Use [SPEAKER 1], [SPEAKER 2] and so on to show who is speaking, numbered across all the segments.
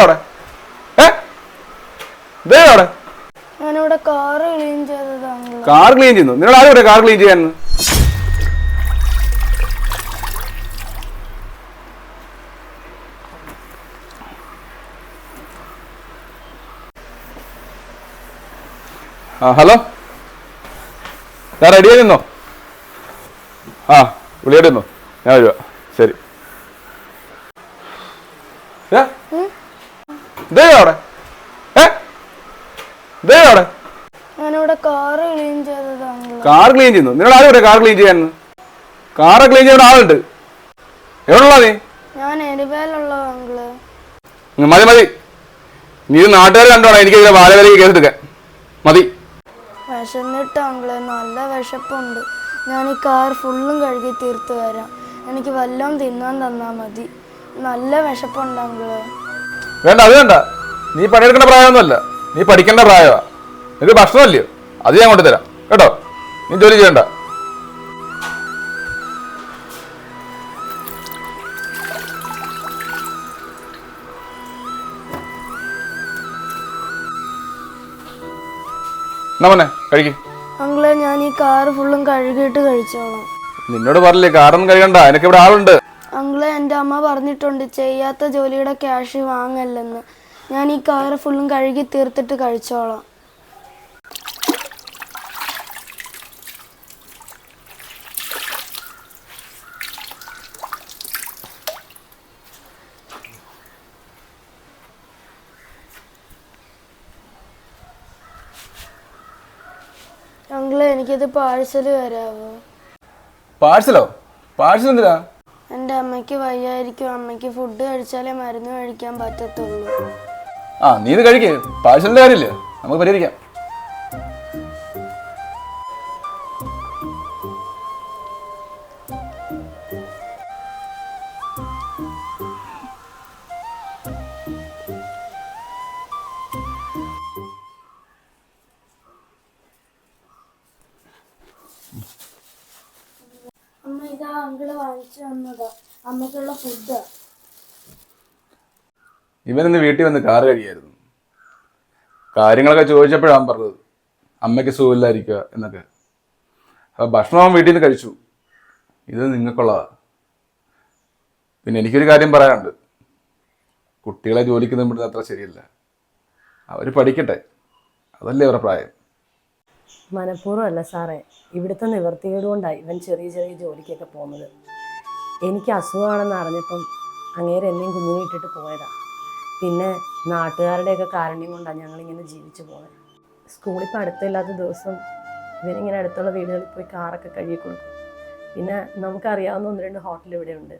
[SPEAKER 1] അവിടെ. അവിടെ.
[SPEAKER 2] ഞാനിവിടെ കാർ ക്ലീൻ ചെയ്തതാണ്
[SPEAKER 1] കാർ ക്ലീൻ ചെയ്യുന്നു. നിങ്ങൾ ആരും ഇവിടെ കാർ ക്ലീൻ ചെയ്യാൻ? ആ ഹലോ? ഞാൻ റെഡിയായി നിന്നോ? ആ വിളിയായിരുന്നോ നിന്നോ? ഞാൻ വരുവാ. ശരി. അവിടെ അവിടെ കാർ ക്ലീൻ ചെയ്യുന്നു. നിങ്ങൾ ആരും ഇവിടെ കാർ ക്ലീൻ ചെയ്യാൻ. കാറ് ക്ലീൻ ചെയ്യാൻ ആളുണ്ട്. എവിടെയുള്ള നീ? മതി മതി. നീ നാട്ടുകാർ കണ്ടോണം എനിക്ക് ഇതിലെ ബാലവേലയ്ക്ക് മതി.
[SPEAKER 2] വിശന്നിട്ട് അങ്കിൾ നല്ല വിശപ്പുണ്ട്. ഞാൻ ഈ കാർ ഫുള്ളും കഴുകി തീർത്തു വരാം എനിക്ക് വല്ലതും തിന്നാൻ തന്നാ മതി. നല്ല വിശപ്പുണ്ട് അങ്കിൾ
[SPEAKER 1] വേണ്ട അത് വേണ്ട. നീ പണിയെടുക്കേണ്ട പ്രായമൊന്നുമല്ല. നീ പഠിക്കേണ്ട പ്രായമാ നിനക്ക് ഭക്ഷണമല്ലയോ? അത് ഞാൻ കൊണ്ടുതരാം കേട്ടോ? നീ ജോലി ചെയ്യണ്ട. കഴിക്ക്.
[SPEAKER 2] അങ്കിളെ ഞാൻ ഈ കാർ ഫുള്ളും കഴുകിയിട്ട് കഴിച്ചോളാം.
[SPEAKER 1] നിന്നോട് പറഞ്ഞില്ലേ കാറൊന്നും കഴിയണ്ട എനിക്ക് ഇവിടെ ആളുണ്ട്.
[SPEAKER 2] അങ്കിളെ എന്റെ അമ്മ പറഞ്ഞിട്ടുണ്ട് ചെയ്യാത്ത ജോലിയുടെ ക്യാഷ് വാങ്ങല്ലെന്ന്. ഞാൻ ഈ കാർ ഫുള്ളും കഴുകി തീർത്തിട്ട് കഴിച്ചോളാം. അങ്കിളെ എനിക്കിത് പാഴ്സൽ തരാമോ
[SPEAKER 1] പാഴ്സലോ? പാഴ്സൽ എന്തിനാ?
[SPEAKER 2] അമ്മയ്ക്ക് വയ്യായിരിക്കും. അമ്മയ്ക്ക് ഫുഡ് കഴിച്ചാലേ മരുന്ന് കഴിക്കാൻ പറ്റത്തുള്ളൂ.
[SPEAKER 1] ആ നീ ഇത് കഴിക്കേ. പാഴ്സലിന്റെ കാര്യമില്ലേ? നമുക്ക് പരിഹരിക്കാം.
[SPEAKER 2] അമ്മ ഇതാ അങ്കിൾ വാങ്ങിച്ചു തന്നതാ. അമ്മയ്ക്കുള്ള ഫുഡ്
[SPEAKER 1] ഇവനിന്ന് വീട്ടിൽ വന്ന് കാറ് കഴിയായിരുന്നു കാര്യങ്ങളൊക്കെ ചോദിച്ചപ്പോഴാണ് പറഞ്ഞത് അമ്മയ്ക്ക് സുഖമില്ലായിരിക്കുക എന്നൊക്കെ. അപ്പോൾ ഭക്ഷണം അവൻ വീട്ടിൽ നിന്ന് കഴിച്ചു. ഇത് നിങ്ങൾക്കുള്ളതാ പിന്നെ എനിക്കൊരു കാര്യം പറയാനുണ്ട്. കുട്ടികളെ ജോലിക്ക് നിന്നിട്ട് അത്ര ശരിയല്ല. അവർ പഠിക്കട്ടെ. അതല്ലേ അവരുടെ പ്രായം.
[SPEAKER 3] മനഃപൂർവമല്ല സാറേ. ഇവിടുത്തെ നിവർത്തികേട് കൊണ്ടാണ് ഇവൻ ചെറിയ ചെറിയ ജോലിക്കൊക്കെ പോകുന്നത്. എനിക്ക് അസുഖമാണെന്ന് അറിഞ്ഞപ്പം അങ്ങേരെ എന്നെയും കുഞ്ഞിനെ ഇട്ടിട്ട് പോയതാ. പിന്നെ നാട്ടുകാരുടെയൊക്കെ കാരുണ്യം കൊണ്ടാണ് ഞങ്ങളിങ്ങനെ ജീവിച്ചു പോകുന്നത് സ്കൂളിൽ ഇപ്പോൾ അടുത്തില്ലാത്ത ദിവസം ഇവരിങ്ങനെ അടുത്തുള്ള വീടുകളിൽ പോയി കാറൊക്കെ കഴുകി കൊടുക്കും. പിന്നെ നമുക്കറിയാവുന്ന ഒന്ന് രണ്ട് ഹോട്ടൽ ഇവിടെ ഉണ്ട്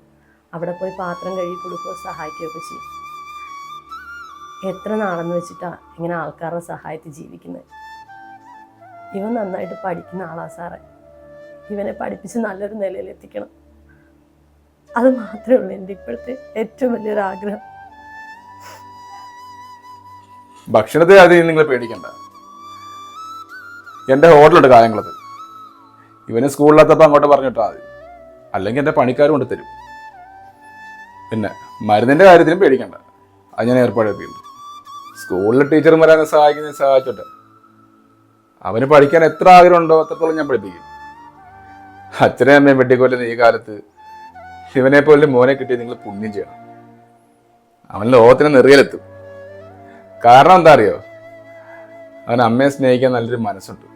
[SPEAKER 3] അവിടെ പോയി പാത്രം കഴുകി കൊടുക്കുകയോ സഹായിക്കുകയൊക്കെ ചെയ്യും. എത്ര നാളെന്ന് വെച്ചിട്ടാണ് ഇങ്ങനെ ആൾക്കാരുടെ സഹായത്തിൽ ജീവിക്കുന്നത് ഇവൻ നന്നായിട്ട് പഠിക്കുന്ന ആളാ സാറേ. ഇവനെ പഠിപ്പിച്ച് നല്ലൊരു നിലയിൽ എത്തിക്കണം. അത് മാത്രമേ ഉള്ളൂ എന്റെ ഇപ്പോഴത്തെ ഏറ്റവും വലിയൊരു ആഗ്രഹം
[SPEAKER 1] ഭക്ഷണത്തെ ആദ്യം നിങ്ങൾ പേടിക്കണ്ട. എന്റെ ഹോട്ടലുണ്ട് കായംകുളത്ത് ഇവന് സ്കൂളിലെത്തപ്പോൾ അങ്ങോട്ട് പറഞ്ഞിട്ടാ മതി. അല്ലെങ്കിൽ എന്റെ പണിക്കാരും കൊണ്ട് തരും. പിന്നെ മരുന്നിന്റെ കാര്യത്തിലും പേടിക്കണ്ട. അത് ഞാൻ ഏർപ്പാടൊക്കെയുണ്ട് സ്കൂളിലെ ടീച്ചർമാരെ സഹായിക്കുന്ന സഹായിച്ചോട്ടെ. അവന് പഠിക്കാൻ എത്ര ആഗ്രഹമുണ്ടോ അത്രത്തോളം ഞാൻ പഠിപ്പിക്കും. അച്ഛനെയും അമ്മയും വെട്ടിക്കൊല്ലുന്ന ഈ കാലത്ത് ഇവനെ പോലെ മോനെ കിട്ടി നിങ്ങൾ പുണ്യം ചെയ്യണം. അവൻ ലോകത്തിന് നെറിയലെത്തും. കാരണം എന്താ അറിയോ? അവൻ അമ്മയെ സ്നേഹിക്കാൻ നല്ലൊരു മനസ്സുണ്ട്.